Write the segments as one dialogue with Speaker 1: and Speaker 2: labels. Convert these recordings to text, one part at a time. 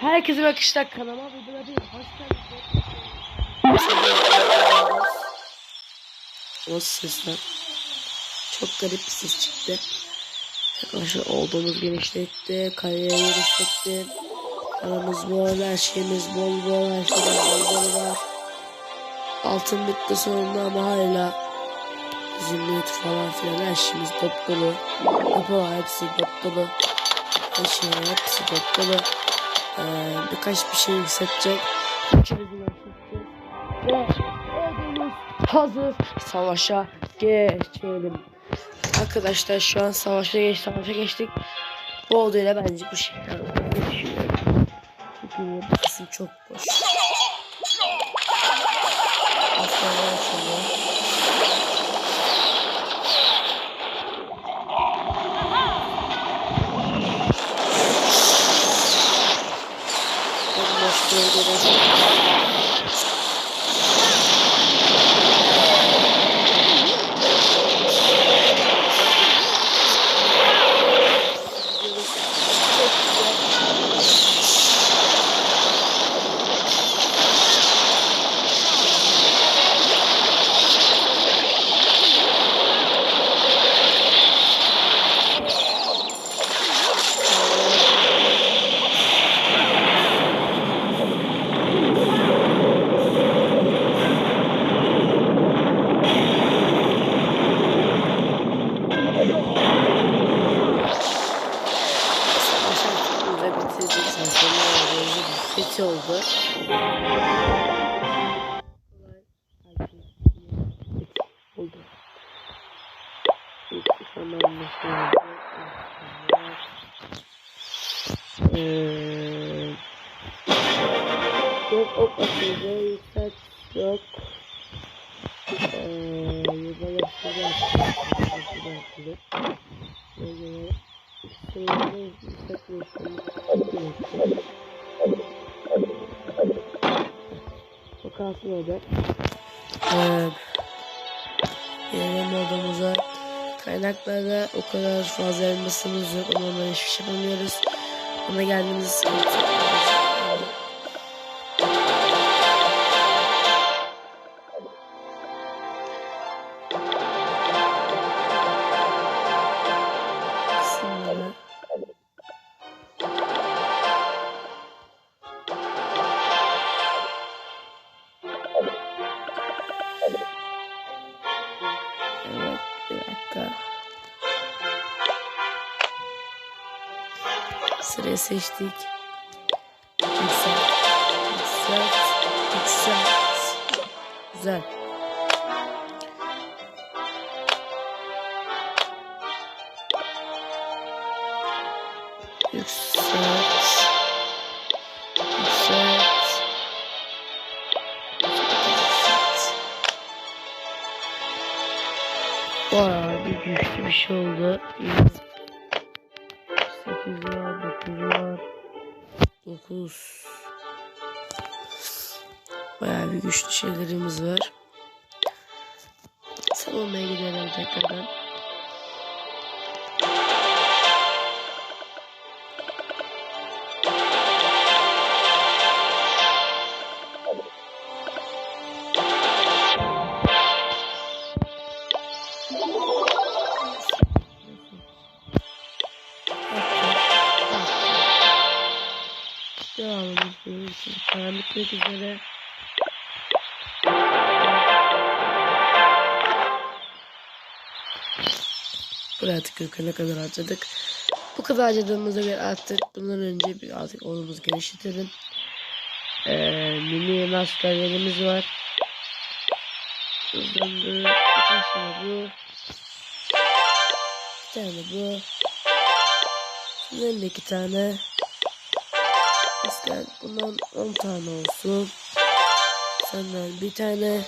Speaker 1: Herkese bakışlar kanalıma videoda değil. Hoş geldiniz. O sesler. Çok garip bir ses çıktı. Arkadaşlar olduğumuz genişletti. Kariyeri genişletti. Aramız bol, her şeyimiz bol bol, her şeyden bol bol var. Altın bitti sonunda ama hala zümrüt falan filan her şeyimiz dop dolu. Depo hepsi dop dolu. Her şey hepsi dop dolu. Ee, birkaç bir şey yükselteceğiz. Ve ordumuz hazır. Savaşa geçelim. Arkadaşlar şu an savaşa geç, savaşa geçtik. Bu orduyla bence bu şey. Çünkü bu kısım çok boş. Aslanlar Boş İntikamlar mesela. Eee Yok ok atıldı, yükselt yok. Eee yuvarlak şurada atıldı. Şurada atıldı. Böyle Şeyleri yükseltmiyorsun. O kalsın orada. Ee, Gelelim odamıza. Kaynaklarda o kadar fazla elmasımız yok. Onlarla hiçbir şey yapamıyoruz. Ona geldiğimizde sıkıntı. Evet bir dakika. Sırayı seçtik. Yükselt. Yükselt. Yükselt. Güzel. Yükselt. Bayağı bir güçlü bir şey oldu. 8 var, 9 var. 9. Bayağı bir güçlü şeylerimiz var. Savunmaya gidelim tekrardan. Bitmek üzere. Buraya artık yukarıya kadar harcadık. Bu kadar harcadığımıza göre artık bundan önce bir artık oyunumuzu genişletelim. Ee, mini maskarlarımız var. Hızlandı. Birkaç tane bu. Bir tane bu. Da iki tane. Asker bundan 10 tane olsun. Senden bir tane.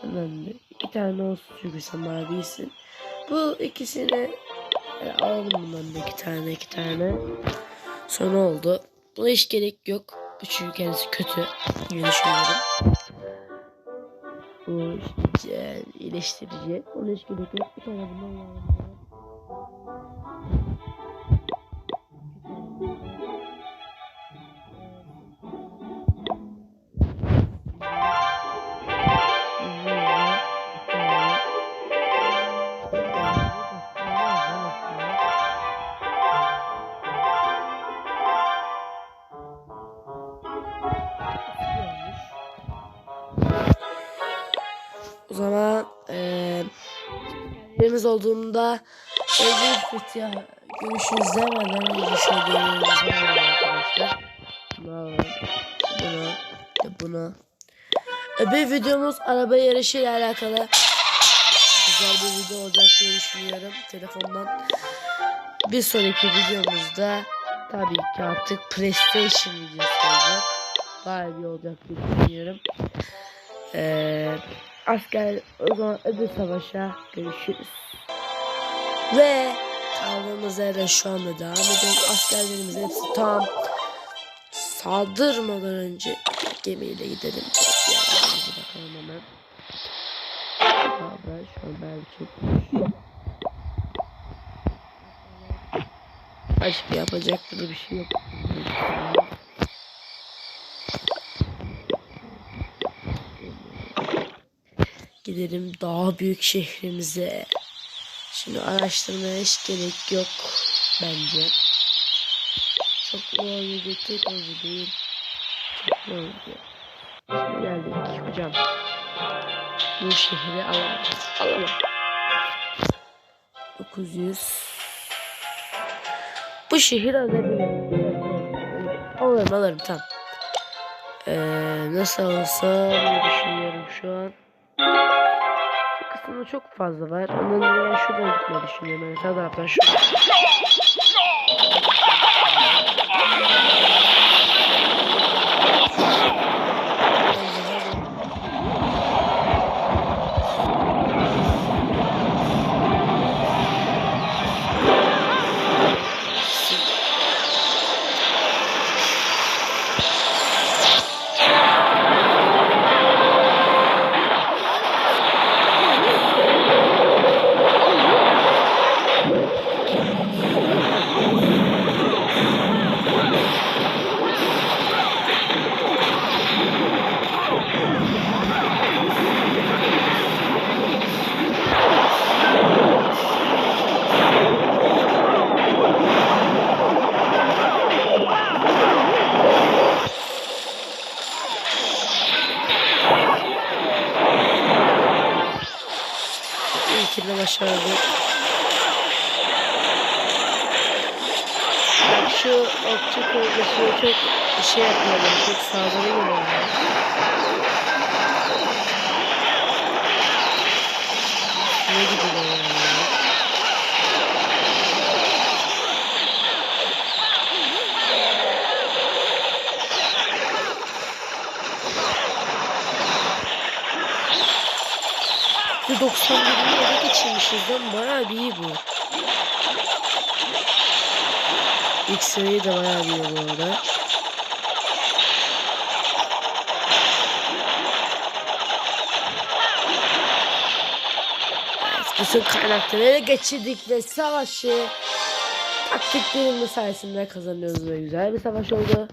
Speaker 1: Senden de iki tane olsun çünkü sen mavisin. Bu ikisini e, alalım bundan da iki tane iki tane. Sonra oldu. Buna hiç gerek yok. Çünkü kendisi kötü. diye düşünüyorum. Bu işte iyileştirici. Ona hiç gerek yok. Bir tane bundan alalım. Olduğunda evlilik bitiyor. Görüşürüz demeden önce şöyle görüyoruz arkadaşlar. Ve Bunu. Öbür videomuz araba yarışı ile alakalı. Güzel bir video olacak diye düşünüyorum. Telefondan. Bir sonraki videomuzda tabii ki artık PlayStation videosu olacak. Daha iyi olacak diye düşünüyorum. Ee, asker o zaman öbür savaşa görüşürüz. Ve kaldığımız yerden şu anda devam ediyoruz. Askerlerimiz hepsi tam saldırmadan önce gemiyle gidelim. Bakalım hemen. Haber şu an çekmiş. Başka yapacak gibi bir şey yok. Gidelim daha büyük şehrimize. Şimdi araştırmaya hiç gerek yok bence. Çok oyuncu, tek oyuncu değil. Çok oyuncu. Şimdi geldik hocam. Bu şehri alalım. Alalım. 900. Bu şehir alabilirim. Alırım alırım tamam. Ee, nasıl olsa düşünüyorum şu an. Kısımda çok fazla var. Onun ben şuradan gitmeyi düşünüyorum. Yani sağ taraftan şu. Başardık. Şu okçu korkusu çok şey yapıyorlar. Çok saldırı geliyorlar. Ne gidiyor 91'ini ele geçirmişiz lan bayağı bir iyi bu. İlk seviye de bayağı bir iyi bu arada. Bütün kaynakları ele geçirdik ve savaşı taktiklerimiz sayesinde kazanıyoruz ve güzel bir savaş oldu.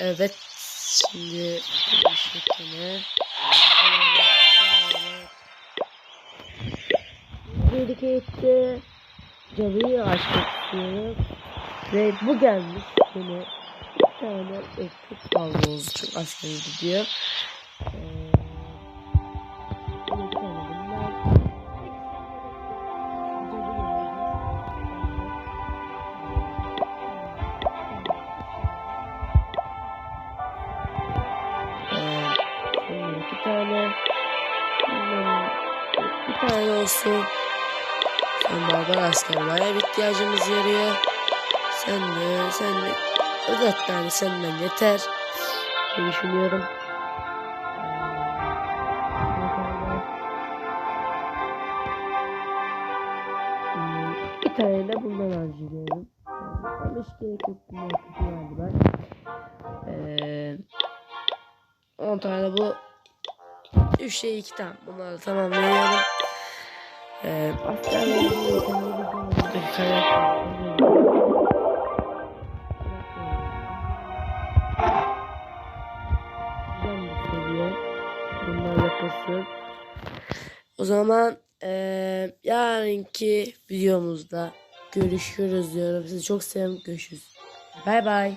Speaker 1: Evet. Şimdi görüşürüz. Birlikte etti. Camıyı açmak istiyorum. Ve bu gelmiş yine bir tane ekip fazla oldu. Çok askeri gidiyor. Ee, bir tane bir tane olsun. Sen barbar asker bayağı bir ihtiyacımız yarıyor. Sen de sen de dört tane senden yeter. diye düşünüyorum. Hmm, Bir tane de bundan harcıyorum. Ama hiç gerek yok. Bunlar kötü geldi ben. Ee, 10 tane bu 3 şey 2 tane. Bunları tamamlayalım. Ee, Bunlar yapılsın. O zaman eee yarınki videomuzda görüşürüz diyorum. Sizi çok seviyorum. Görüşürüz. Bay bay.